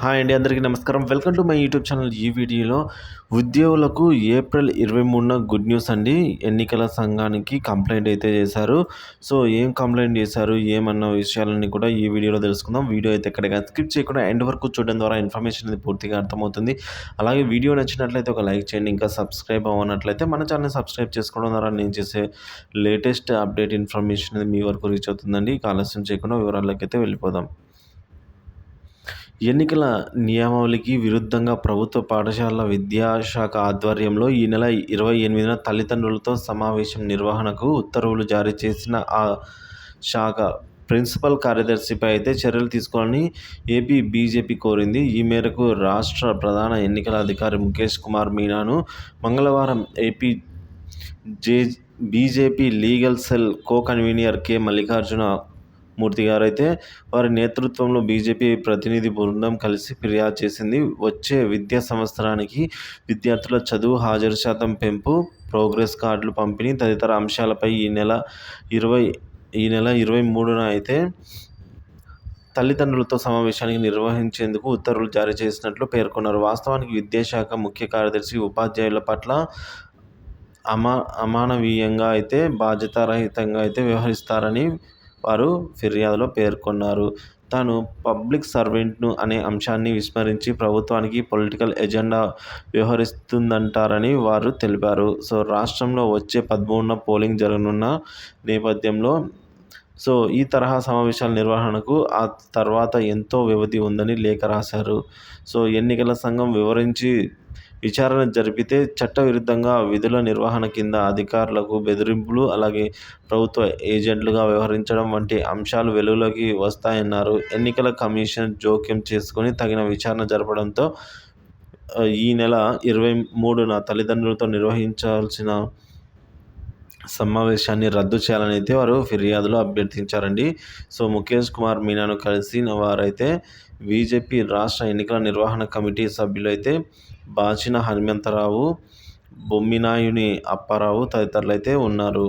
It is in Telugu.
హాయ్ అండి అందరికీ నమస్కారం. Welcome to my YouTube channel. ఈ వీడియోలో ఉద్యోగులకు ఏప్రిల్ ఇరవై మూడున గుడ్ న్యూస్ అండి. ఎన్నికల సంఘానికి కంప్లైంట్ అయితే చేశారు. సో ఏం కంప్లైంట్ చేశారు ఏమన్న విషయాలన్నీ కూడా ఈ వీడియోలో తెలుసుకుందాం. వీడియో అయితే ఎక్కడిగా స్కిప్ చేయకుండా ఎండ్ వరకు చూడడం ద్వారా ఇన్ఫర్మేషన్ అనేది పూర్తిగా అర్థమవుతుంది. అలాగే వీడియో నచ్చినట్లయితే ఒక లైక్ చేయండి ఇంకా సబ్స్క్రైబ్ అవ్వనట్లయితే మన ఛానల్ సబ్స్క్రైబ్ చేసుకోవడం ద్వారా నేను చేసే లేటెస్ట్ అప్డేట్ ఇన్ఫర్మేషన్ అనేది మీ వరకు రీచ్ అవుతుందండి. ఆలస్యం చేయకుండా వివరాల్లోకి అయితే వెళ్ళిపోదాం. ఎన్నికల నియమావళికి విరుద్ధంగా ప్రభుత్వ పాఠశాలల విద్యాశాఖ ఆధ్వర్యంలో ఈ నెల ఇరవై ఎనిమిదిన తల్లిదండ్రులతో సమావేశం నిర్వహణకు ఉత్తర్వులు జారీ చేసిన ఆ శాఖ ప్రిన్సిపల్ కార్యదర్శిపై అయితే చర్యలు తీసుకోవాలని ఏపీ బీజేపీ కోరింది. ఈ మేరకు రాష్ట్ర ప్రధాన ఎన్నికల అధికారి ముఖేష్ కుమార్ మీనాను మంగళవారం AP J BJP legal cell co convener K. Mallikarjuna Murthy garu అయితే వారి నేతృత్వంలో బీజేపీ ప్రతినిధి బృందం కలిసి ఫిర్యాదు చేసింది. వచ్చే విద్యా సంవత్సరానికి విద్యార్థుల చదువు హాజరు శాతం పెంపు ప్రోగ్రెస్ కార్డులు పంపిణీ తదితర అంశాలపై ఈ నెల ఇరవై ఈ నెల ఇరవై మూడున అయితే తల్లిదండ్రులతో సమావేశానికి నిర్వహించేందుకు ఉత్తర్వులు జారీ చేసినట్లు పేర్కొన్నారు. వాస్తవానికి విద్యాశాఖ ముఖ్య కార్యదర్శి ఉపాధ్యాయుల పట్ల అమా అమానవీయంగా అయితే బాధ్యతారహితంగా అయితే వ్యవహరిస్తారని వారు ఫిర్యాదులో పేర్కొన్నారు. తాను పబ్లిక్ సర్వెంట్ను అనే అంశాన్ని విస్మరించి ప్రభుత్వానికి పొలిటికల్ ఎజెండా వ్యవహరిస్తుందంటారని వారు తెలిపారు. సో రాష్ట్రంలో వచ్చే పదమూడున పోలింగ్ జరగనున్న నేపథ్యంలో సో ఈ తరహా సమావేశాల నిర్వహణకు ఆ తర్వాత ఎంతో వ్యవధి ఉందని లేఖ రాశారు. సో ఎన్నికల సంఘం వివరించి విచారణ జరిపితే చట్టవిరుద్ధంగా విధుల నిర్వహణ కింద అధికారులకు బెదిరింపులు అలాగే ప్రభుత్వ ఏజెంట్లుగా వ్యవహరించడం వంటి అంశాలు వెలుగులోకి వస్తాయన్నారు. ఎన్నికల కమిషన్ జోక్యం చేసుకొని తగిన విచారణ జరపడంతో ఈ నెల ఇరవై మూడున తల్లిదండ్రులతో నిర్వహించాల్సిన సమావేశాన్ని రద్దు చేయాలని అయితే వారు ఫిర్యాదులో అభ్యర్థించారండి. సో ముఖేష్ కుమార్ మీనాను కలిసిన వారైతే బీజేపీ రాష్ట్ర ఎన్నికల నిర్వహణ కమిటీ సభ్యులైతే బాచిన హనుమంతరావు బొమ్మినాయుని అప్పారావు తదితరులు అయితే ఉన్నారు.